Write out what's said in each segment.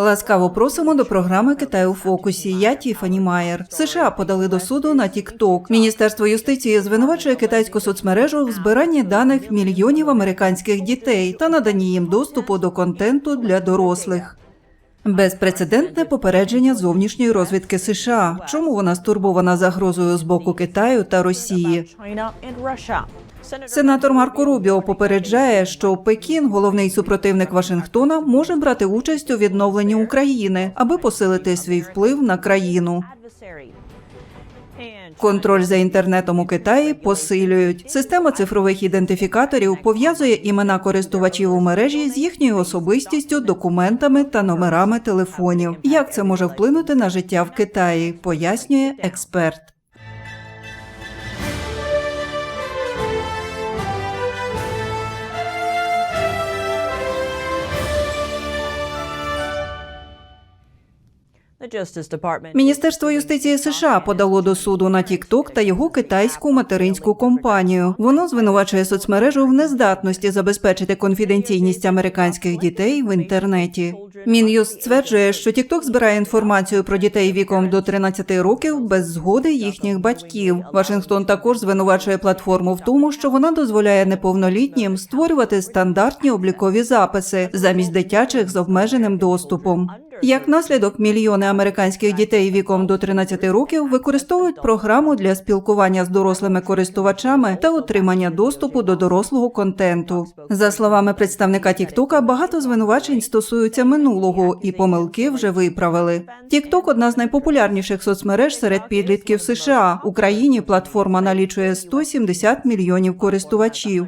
Ласкаво просимо до програми Китай у фокусі. Я Тіфані Майер. США подали до суду на TikTok. Міністерство юстиції звинувачує китайську соцмережу в збиранні даних мільйонів американських дітей та наданні їм доступу до контенту для дорослих. Безпрецедентне попередження зовнішньої розвідки США. Чому вона стурбована загрозою з боку Китаю та Росії? Сенатор Марко Рубіо попереджає, що Пекін, головний супротивник Вашингтона, може брати участь у відновленні України, аби посилити свій вплив на країну. Контроль за інтернетом у Китаї посилюють. Система цифрових ідентифікаторів пов'язує імена користувачів у мережі з їхньою особистістю, документами та номерами телефонів. Як це може вплинути на життя в Китаї? Пояснює експерт. Міністерство юстиції США подало до суду на TikTok та його китайську материнську компанію. Воно звинувачує соцмережу в нездатності забезпечити конфіденційність американських дітей в інтернеті. Мін'юст стверджує, що TikTok збирає інформацію про дітей віком до 13 років без згоди їхніх батьків. Вашингтон також звинувачує платформу в тому, що вона дозволяє неповнолітнім створювати стандартні облікові записи замість дитячих з обмеженим доступом. Як наслідок, мільйони американських дітей віком до 13 років використовують програму для спілкування з дорослими користувачами та отримання доступу до дорослого контенту. За словами представника Тіктока, багато звинувачень стосуються минулого, і помилки вже виправили. Тікток одна з найпопулярніших соцмереж серед підлітків США. Україні платформа налічує 170 мільйонів користувачів.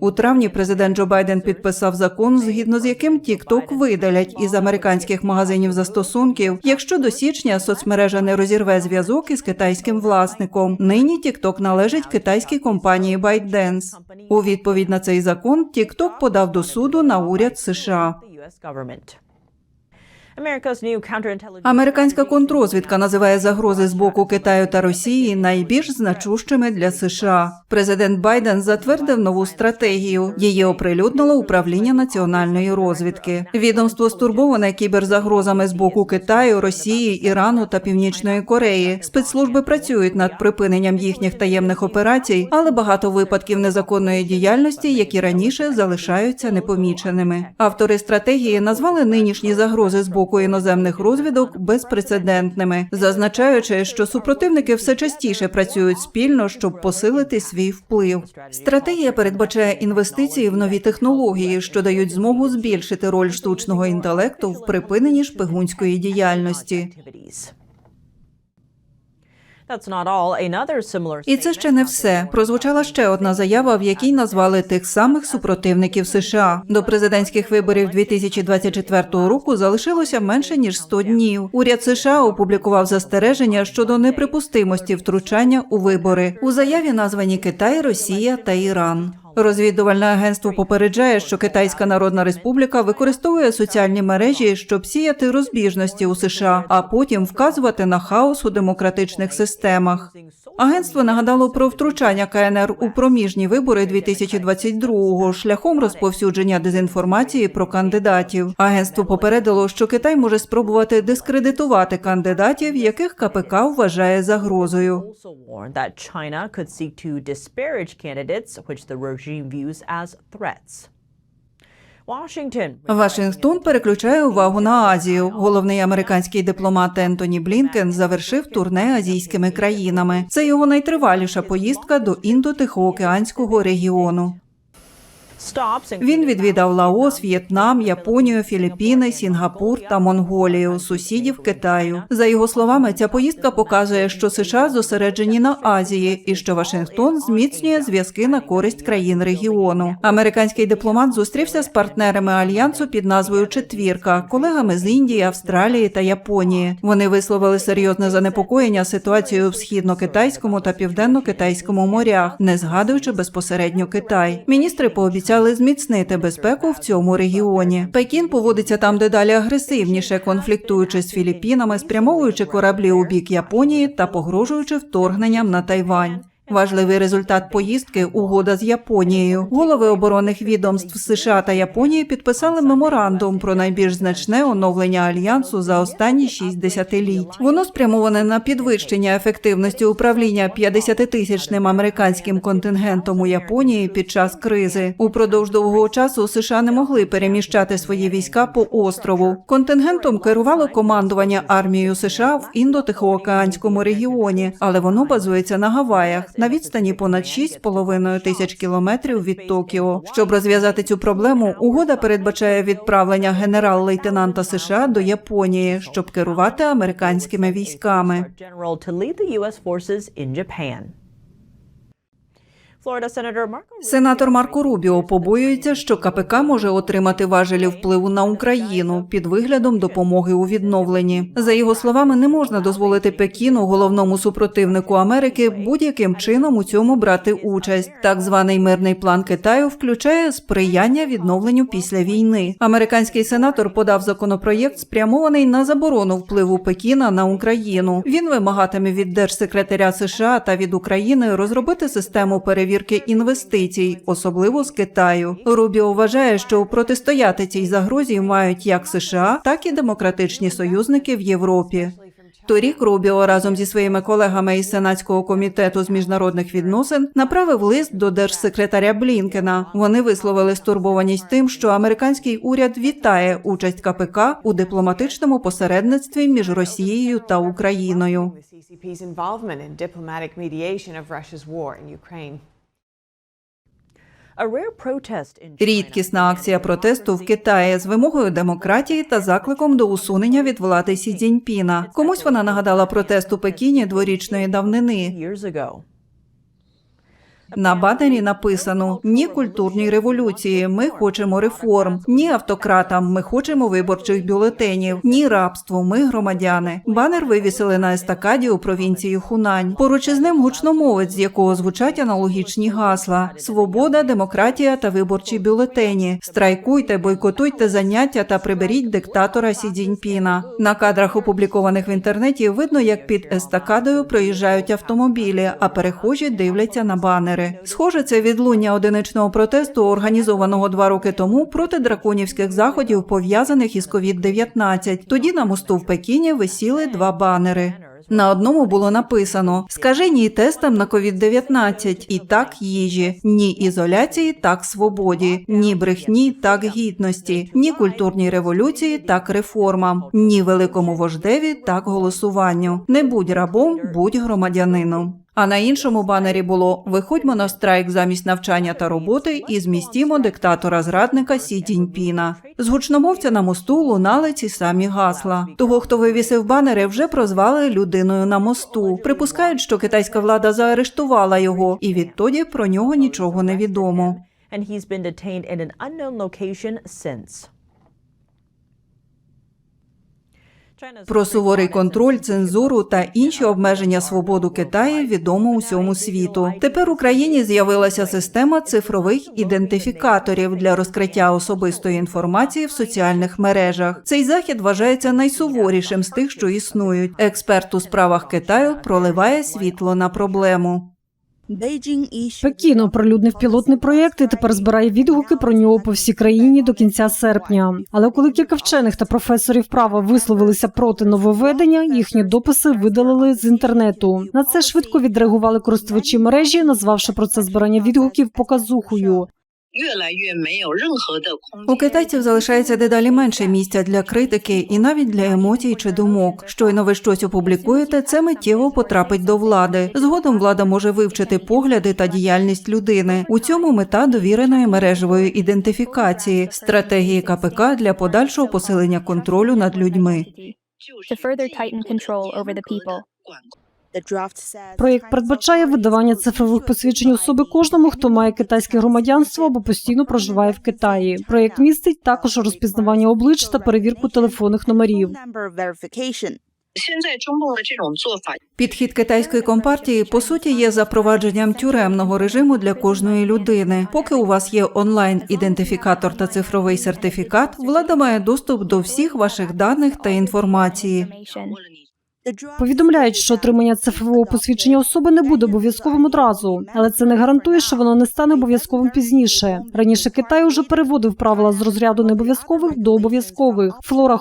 У травні президент Джо Байден підписав закон, згідно з яким TikTok видалять із американських магазинів застосунків, якщо до січня соцмережа не розірве зв'язок із китайським власником. Нині TikTok належить китайській компанії ByteDance. У відповідь на цей закон TikTok подав до суду на уряд США. Американська контрозвідка називає загрози з боку Китаю та Росії найбільш значущими для США. Президент Байден затвердив нову стратегію. Її оприлюднило управління національної розвідки. Відомство стурбоване кіберзагрозами з боку Китаю, Росії, Ірану та Північної Кореї. Спецслужби працюють над припиненням їхніх таємних операцій, але багато випадків незаконної діяльності, які раніше залишаються непоміченими. Автори стратегії назвали нинішні загрози з боку іноземних розвідок безпрецедентними, зазначаючи, що супротивники все частіше працюють спільно, щоб посилити свій вплив. Стратегія передбачає інвестиції в нові технології, що дають змогу збільшити роль штучного інтелекту в припиненні шпигунської діяльності. І це ще не все. Прозвучала ще одна заява, в якій назвали тих самих супротивників США. До президентських виборів 2024 року залишилося менше ніж 100 днів. Уряд США опублікував застереження щодо неприпустимості втручання у вибори. У заяві названі Китай, Росія та Іран. Розвідувальне агентство попереджає, що Китайська Народна Республіка використовує соціальні мережі, щоб сіяти розбіжності у США, а потім вказувати на хаос у демократичних системах. Агентство нагадало про втручання КНР у проміжні вибори 2022-го шляхом розповсюдження дезінформації про кандидатів. Агентство попередило, що Китай може спробувати дискредитувати кандидатів, яких КПК вважає загрозою. Threats. Вашингтон переключає увагу на Азію. Головний американський дипломат Ентоні Блінкен завершив турне азійськими країнами. Це його найтриваліша поїздка до індо-тихоокеанського регіону. Він відвідав Лаос, В'єтнам, Японію, Філіппіни, Сінгапур та Монголію, сусідів Китаю. За його словами, ця поїздка показує, що США зосереджені на Азії і що Вашингтон зміцнює зв'язки на користь країн регіону. Американський дипломат зустрівся з партнерами альянсу під назвою Четвірка, колегами з Індії, Австралії та Японії. Вони висловили серйозне занепокоєння ситуацією в східно-китайському та південно-китайському морях, не згадуючи безпосередньо Китай. Міністри пообіцяли зміцнити безпеку в цьому регіоні. Пекін поводиться там дедалі агресивніше, конфліктуючи з Філіппінами, спрямовуючи кораблі у бік Японії та погрожуючи вторгненням на Тайвань. Важливий результат поїздки угода з Японією. Голови оборонних відомств США та Японії підписали меморандум про найбільш значне оновлення альянсу за останні шість десятиліть. Воно спрямоване на підвищення ефективності управління 50-тисячним американським контингентом у Японії під час кризи. Упродовж довгого часу США не могли переміщати свої війська по острову. Контингентом керувало командування армією США в індотихоокеанському регіоні, але воно базується на Гаваях на відстані понад 6,5 тисяч кілометрів від Токіо. Щоб розв'язати цю проблему, угода передбачає відправлення генерал-лейтенанта США до Японії, щоб керувати американськими військами. Сенатор Марко Рубіо побоюється, що КПК може отримати важелі впливу на Україну під виглядом допомоги у відновленні. За його словами, не можна дозволити Пекіну, головному супротивнику Америки, будь-яким чином у цьому брати участь. Так званий мирний план Китаю включає сприяння відновленню після війни. Американський сенатор подав законопроєкт, спрямований на заборону впливу Пекіна на Україну. Він вимагатиме від держсекретаря США та від України розробити систему перевірки інвестицій, особливо з Китаю. Рубіо вважає, що протистояти цій загрозі мають як США, так і демократичні союзники в Європі. Торік Рубіо разом зі своїми колегами із Сенатського комітету з міжнародних відносин направив лист до держсекретаря Блінкена. Вони висловили стурбованість тим, що американський уряд вітає участь КПК у дипломатичному посередництві між Росією та Україною. Рідкісна акція протесту в Китаї з вимогою демократії та закликом до усунення від влади Сі Цзіньпіна. Комусь вона нагадала протест у Пекіні дворічної давнини. На банері написано ні культурній революції. Ми хочемо реформ, ні автократам. Ми хочемо виборчих бюлетенів, ні рабству. Ми громадяни. Банер вивісили на естакаді у провінції Хунань. Поруч із ним гучномовець, з якого звучать аналогічні гасла: свобода, демократія та виборчі бюлетені. Страйкуйте, бойкотуйте заняття та приберіть диктатора Сі Цзіньпіна. На кадрах, опублікованих в інтернеті, видно, як під естакадою проїжджають автомобілі, а перехожі дивляться на банери. Схоже, це відлуння одиничного протесту, організованого два роки тому проти драконівських заходів, пов'язаних із COVID-19. Тоді на мосту в Пекіні висіли два банери. На одному було написано: Скажи ні тестам на COVID-19 і так їжі, ні ізоляції, так свободі, ні брехні, так гідності, ні культурній революції, так реформам, ні великому вождеві, так голосуванню. Не будь рабом, будь громадянином. А на іншому банері було Виходьмо на страйк замість навчання та роботи і змістімо диктатора зрадника Сі Цзіньпіна». З гучномовця на мосту лунали ці самі гасла. Того, хто вивісив банери, вже прозвали людиною на мосту. Припускають, що китайська влада заарештувала його, і відтоді про нього нічого не відомо. And he's been detained in an unknown location since. Про суворий контроль, цензуру та інші обмеження свободу Китаю відомо усьому світу. Тепер в Україні з'явилася система цифрових ідентифікаторів для розкриття особистої інформації в соціальних мережах. Цей захід вважається найсуворішим з тих, що існують. Експерт у справах Китаю проливає світло на проблему. Пекін оприлюднив пілотний проєкт і тепер збирає відгуки про нього по всій країні до кінця серпня. Але коли кілька вчених та професорів права висловилися проти нововведення, їхні дописи видалили з інтернету. На це швидко відреагували користувачі мережі, назвавши процес збирання відгуків показухою. У китайців залишається дедалі менше місця для критики і навіть для емоцій чи думок. Щойно ви щось опублікуєте, це миттєво потрапить до влади. Згодом влада може вивчити погляди та діяльність людини. У цьому мета довіреної мережевої ідентифікації, стратегії КПК для подальшого посилення контролю над людьми. To further tighten. Проєкт передбачає видавання цифрових посвідчень особи кожному, хто має китайське громадянство або постійно проживає в Китаї. Проєкт містить також розпізнавання облич та перевірку телефонних номерів. Підхід китайської компартії по суті є запровадженням тюремного режиму для кожної людини. Поки у вас є онлайн-ідентифікатор та цифровий сертифікат, влада має доступ до всіх ваших даних та інформації. Повідомляють, що отримання цифрового посвідчення особи не буде обов'язковим одразу, але це не гарантує, що воно не стане обов'язковим пізніше. Раніше Китай уже переводив правила з розряду необов'язкових до обов'язкових. Флора